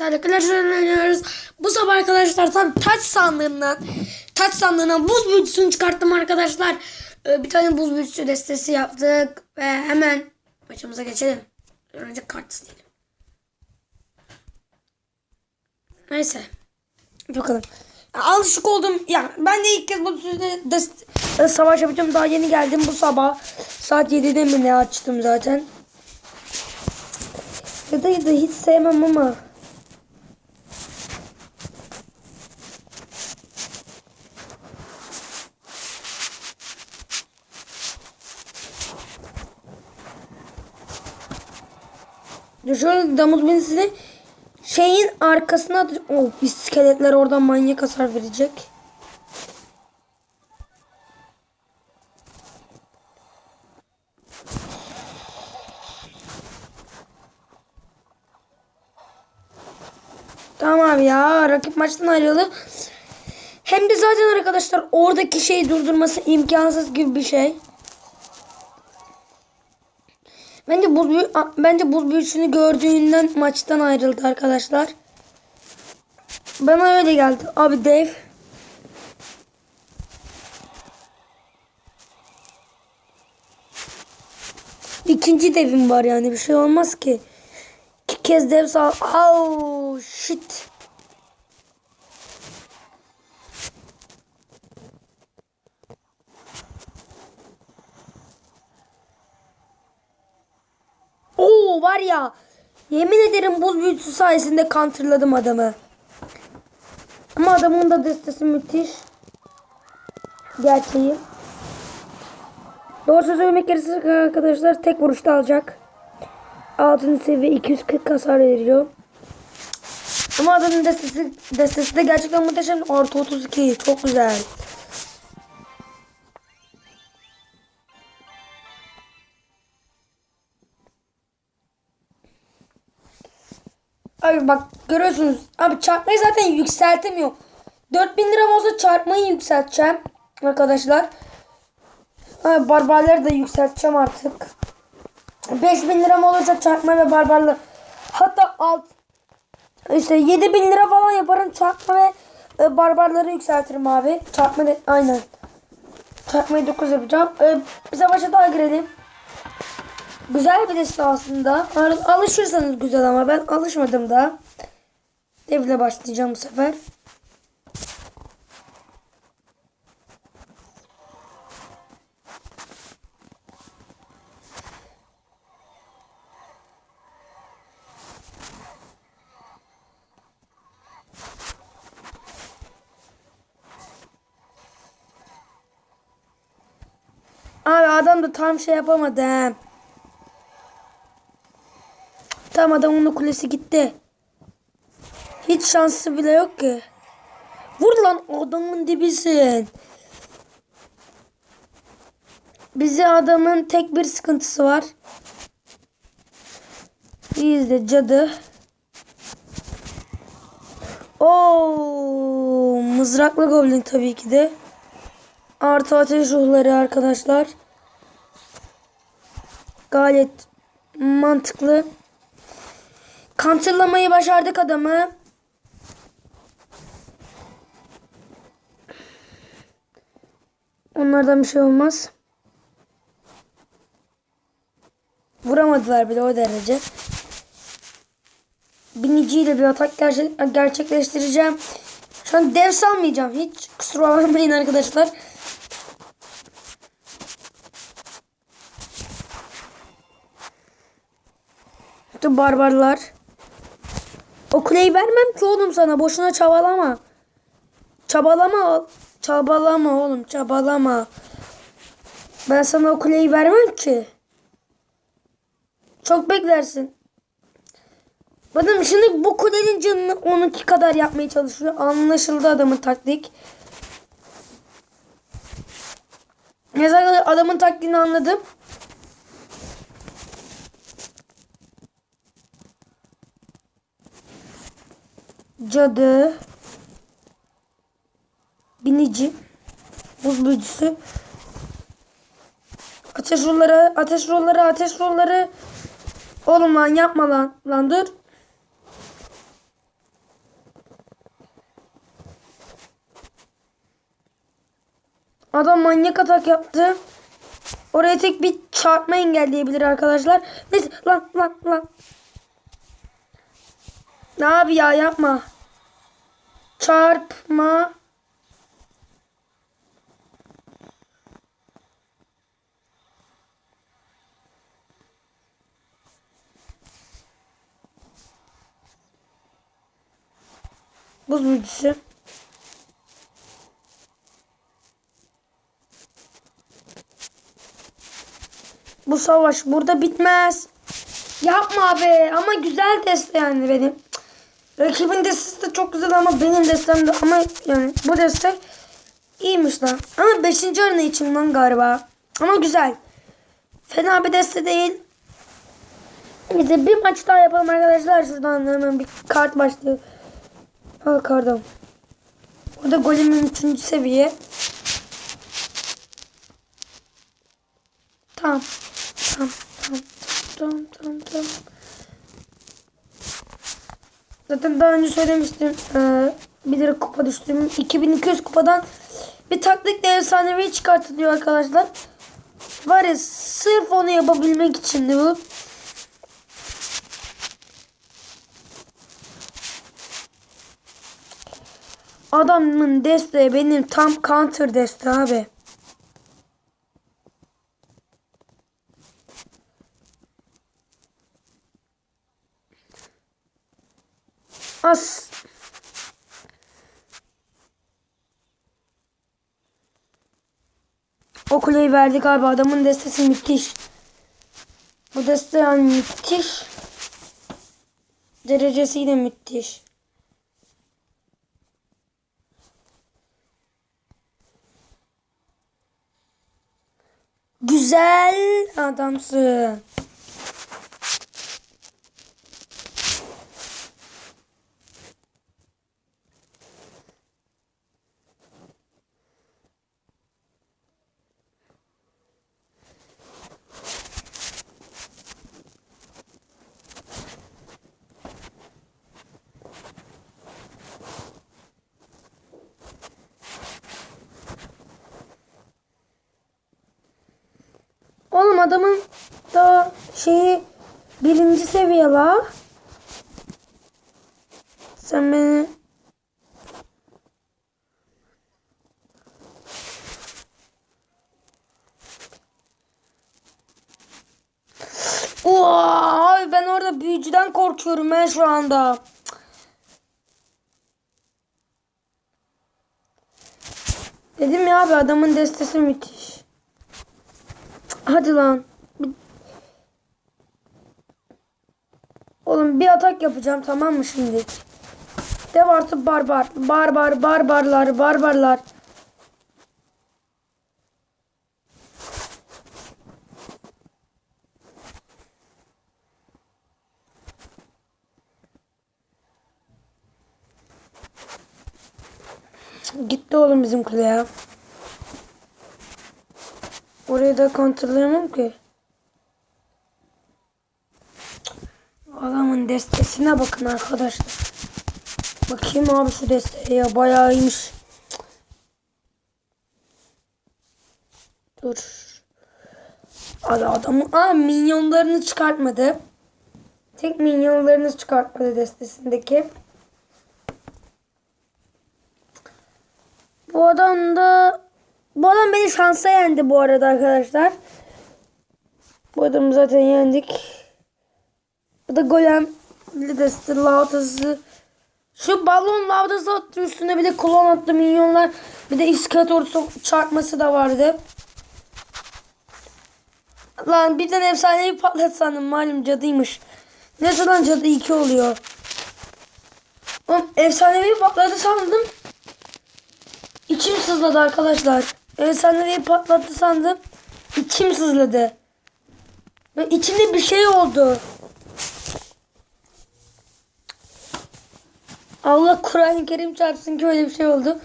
Arkadaşlar oynuyoruz. Bu sabah arkadaşlar tam taç sandığından taç sandığından buz büyücüsünü çıkarttım arkadaşlar. Ee, bir tane buz büyücüsü destesi yaptık ve hemen maçımıza geçelim. Önce kart isteyelim. Neyse. Bakalım. Alışık oldum. Ya ben de ilk kez bu türde dest- e, savaş yapacağım. Daha yeni geldim bu sabah. Saat 7'de mi ne açtım zaten. Ya da, ya da hiç sevmem ama. Şöyle damız binisini şeyin arkasına at- Oh iskeletler oradan manyak hasar verecek. Tamam abi ya rakip maçtan ayrıldı. Hem de zaten arkadaşlar oradaki şeyi durdurması imkansız gibi bir şey. Bence buz büyü bence buz büyüsünü gördüğünden maçtan ayrıldı arkadaşlar. Bana öyle geldi. Abi Dave. İkinci devim var yani bir şey olmaz ki. İki kez dev sağ. Oh shit. Var ya. Yemin ederim buz büyücüsü sayesinde counterladım adamı. Ama adamın da destesi müthiş. Gerçeği. Doğru söylemek gerekirse arkadaşlar tek vuruşta alacak. 6. seviye 240 hasar veriyor. Ama adamın destesi, destesi de gerçekten muhteşem. Artı 32 çok güzel. Abi bak görüyorsunuz. Abi çarpmayı zaten yükseltemiyor. 4000 liram olsa çarpmayı yükselteceğim. Arkadaşlar. Abi barbarları da yükselteceğim artık. 5000 liram olursa çarpma ve barbarlar. Hatta alt işte 7000 lira falan yaparım çarpma ve e, barbarları yükseltirim abi. Çarpma de, aynen. Çarpmayı 9 yapacağım. E, bir savaşa daha girelim. Güzel bir liste aslında. Al- Alışırsanız güzel ama ben alışmadım da. Devle başlayacağım bu sefer. Abi adam da tam şey yapamadı he. Tam adamın kulesi gitti. Hiç şansı bile yok ki. Vur lan adamın dibisin. Bize adamın tek bir sıkıntısı var. Biz de cadı. Oo, mızraklı goblin tabii ki de. Artı ateş ruhları arkadaşlar. Gayet mantıklı. Kantırlamayı başardık adamı. Onlardan bir şey olmaz. Vuramadılar bile o derece. Biniciyle bir atak gerçek gerçekleştireceğim. Şu an dev salmayacağım hiç. Kusura bakmayın arkadaşlar. Barbarlar. O kuleyi vermem ki oğlum sana. Boşuna çabalama. Çabalama. Çabalama oğlum. Çabalama. Ben sana o kuleyi vermem ki. Çok beklersin. Bakın şimdi bu kulenin canını onunki kadar yapmaya çalışıyor. Anlaşıldı adamın taktik. Mesela adamın taktiğini anladım. cadı, binici, buz buzlucusu, ateş rolları, ateş rolları, ateş rolları. Oğlum lan yapma lan, lan dur. Adam manyak atak yaptı. Oraya tek bir çarpma engelleyebilir arkadaşlar. Neyse lan lan lan. Ne abi ya yapma. Çarpma. Buz büyücüsü. Bu savaş burada bitmez. Yapma be ama güzel deste yani benim. Rakibin destesi de çok güzel ama benim destem de ama yani bu destek iyiymiş lan. Ama 5. arena için lan galiba. Ama güzel. Fena bir deste değil. Bize bir maç daha yapalım arkadaşlar. Şuradan hemen bir kart başlığı. Ha kardım. Burada golemin 3. seviye. Tamam. Tamam. Tamam. Tamam. Tamam. Tamam. Zaten daha önce söylemiştim. Ee, bir lira kupa düştüm. 2200 kupadan bir taktikle efsanevi çıkartılıyor arkadaşlar. Var ya sırf onu yapabilmek için de bu. Adamın desteği benim tam counter deste abi. As. O kuleyi verdik abi. Adamın destesi müthiş. Bu deste yani müthiş. Derecesi de müthiş. Güzel adamsın. Oğlum adamın da şeyi birinci seviye la. Sen beni Oha, abi ben orada büyücüden korkuyorum ben şu anda. Dedim ya abi adamın destesi müthiş. Hadi lan. Oğlum bir atak yapacağım tamam mı şimdi? Dev artı barbar. Barbar barbarlar barbarlar. Gitti oğlum bizim kule ya. Orayı da kontrollemem ki. Adamın destesine bakın arkadaşlar. Bakayım abi şu desteye ya bayağı. Dur. Abi adamın aa minyonlarını çıkartmadı. Tek minyonlarını çıkartmadı destesindeki. Bu adam da bu adam beni şansa yendi bu arada arkadaşlar. Bu adamı zaten yendik. Bu da golem lidesi lavdası. Şu balon lavdası attı üstüne bir de klon attı minyonlar. Bir de iskator so- çarpması da vardı. Lan birden efsaneyi patlat sandım malum cadıymış. Ne zaman cadı 2 oluyor. Oğlum efsanevi patladı sandım. İçim sızladı arkadaşlar e, sandalyeyi patlattı sandım. İçim sızladı. Ve içimde bir şey oldu. Allah Kur'an-ı Kerim çarpsın ki öyle bir şey oldu.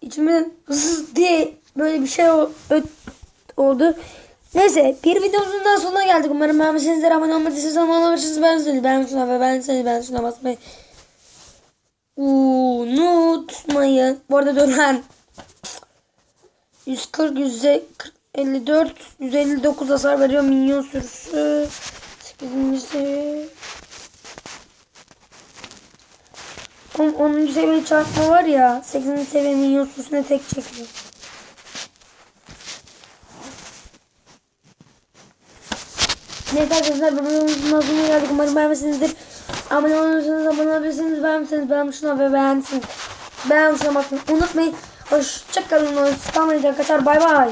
İçimde zız diye böyle bir şey oldu. Neyse bir videomuzun daha sonuna geldik. Umarım beğenmişsinizdir. Abone olmadıysanız abone olmuşsunuz. Ben Sülü, ben Suna ve ben Sülü, ben Suna basmayı unutmayın. Bu arada dönen 140, 140 54, 159 hasar veriyor minyon sürüsü. 8. 10. 10. seviye çarpma var ya 8. seviye minyon sürüsüne tek çekiyor. Neyse arkadaşlar bölümümüzün sonuna geldik. Umarım beğenmişsinizdir. Abone olursanız abone olabilirsiniz. Beğenmişsiniz beğenmişsiniz ve beğenmişsiniz. Beğenmiş olmasını unutmayın. Hoşçakalın. Hoşçakalın. Kaçar. Bay bay.